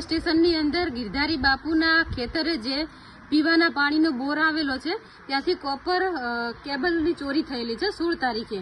Railway સ્ટેશનની અંદર ગિરધારી બાપુના ખેતરે જે પીવાના પાણીનો બોર આવેલો છે, ત્યાંથી કોપર કેબલની ચોરી થયેલી છે સોળ તારીખે.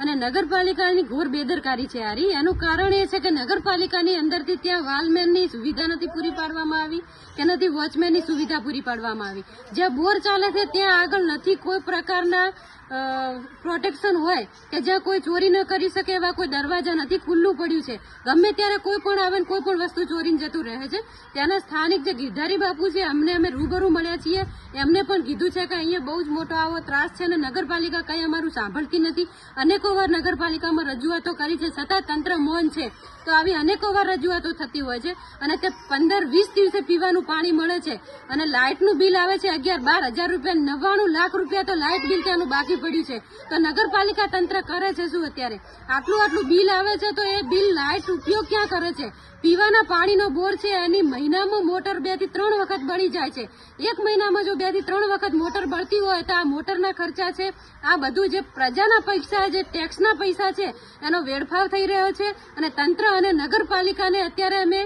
અને નગરપાલિકાની ઘોર બેદરકારી છે આરી. એનું કારણ એ છે કે નગરપાલિકાની અંદરથી ત્યાં વાલમેનની સુવિધા નથી પૂરી પાડવામાં આવી, કે નથી વોચમેનની સુવિધા પૂરી પાડવામાં આવી. જ્યાં બોર ચાલે છે, ત્યાં આગળ નથી કોઈ પ્રકારના પ્રોટેક્શન હોય કે જ્યાં કોઈ ચોરી ન કરી શકે એવા કોઈ દરવાજા નથી, ખુલ્લું પડ્યું છે. ગમે ત્યારે કોઈ પણ આવે ને કોઈ પણ વસ્તુ ચોરીને જતું રહે છે. ત્યાંના સ્થાનિક જે ગિરધારી બાપુ છે અમને અમે રૂબરૂ મળ્યા છીએ. એમને પણ કીધું છે કે અહીંયા બહુ જ મોટો આવો ત્રાસ છે અને નગરપાલિકા કંઈ અમારું સાંભળતી નથી. અનેકો વાર નગરપાલિકામાં રજૂઆતો કરી છે, છતાં તંત્ર મૌન છે. તો આવી અનેકો વાર રજૂઆતો થતી હોય છે અને તે પંદર વીસ દિવસે પીવાનું પાણી મળે છે. અને લાઇટનું બિલ આવે છે અગિયાર બાર હજાર રૂપિયા, નવ્વાણું લાખ રૂપિયા તો લાઇટ બિલ ત્યાંનું બાકી પડ્યું છે. તો નગરપાલિકા તંત્ર કરે છે શું અત્યારે? આટલું આટલું બિલ આવે છે તો એ બિલ લાઇટ ઉપયોગ ક્યાં કરે છે? પીવાના પાણીનો બોર છે, એની મહિનામાં મોટર બેથી ત્રણ વખત બળી જાય છે. એક મહિનામાં જો બેથી ત્રણ વખત મોટર બળતી હોય તો આ મોટરના ખર્ચા છે. આ બધું જે પ્રજાના પૈસા જે ટેક્સના પૈસા છે, એનો વેડફાવ થઈ રહ્યો છે અને તંત્ર અને નગરપાલિકાને અત્યારે અમે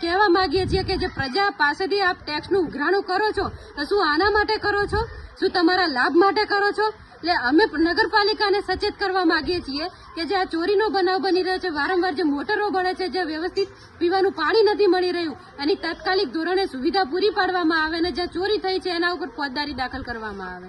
કહેવા માંગીએ છીએ કે જે પ્રજા પાસેથી આપ ટેક્સનું ઉઘરાણું કરો છો, તો શું આના માટે કરો છો? શું તમારા લાભ માટે કરો છો? એટલે અમે નગરપાલિકાને સચેત કરવા માંગીએ છીએ કે જે આ ચોરીનો બનાવ બની રહ્યો છે, વારંવાર જે મોટરો બળે છે, જે વ્યવસ્થિત પીવાનું પાણી નથી મળી રહ્યું, એની તાત્કાલિક ધોરણે સુવિધા પૂરી પાડવામાં આવે અને જ્યાં ચોરી થઈ છે, એના ઉપર ફોજદારી દાખલ કરવામાં આવે.